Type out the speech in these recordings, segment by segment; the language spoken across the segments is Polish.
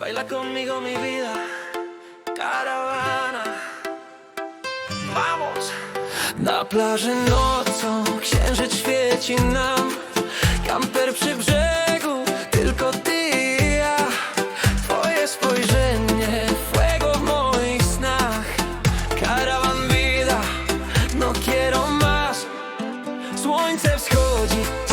Baila conmigo mi vida, caravana. Vamos. Na plaży nocą księżyc świeci nam. Kamper przy brzegu, tylko ty i ja. Twoje spojrzenie, fuego w moich snach. Karawan vida, no quiero más. Słońce wschodzi.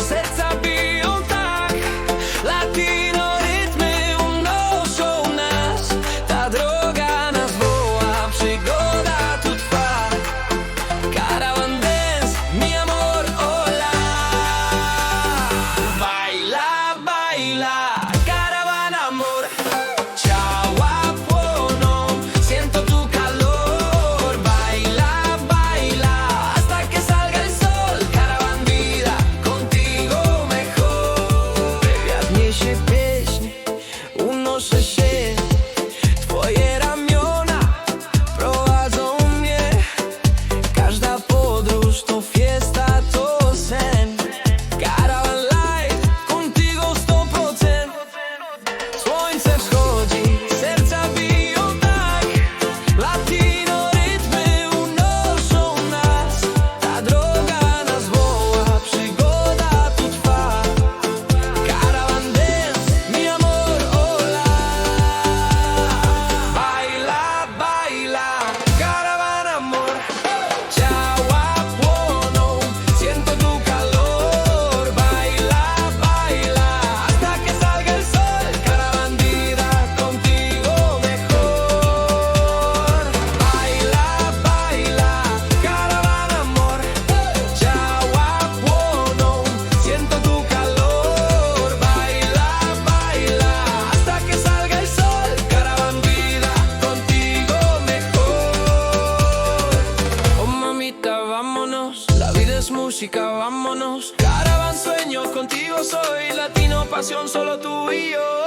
the shape. música, vámonos. Caravan, sueño, contigo soy latino, pasión, solo tú y yo.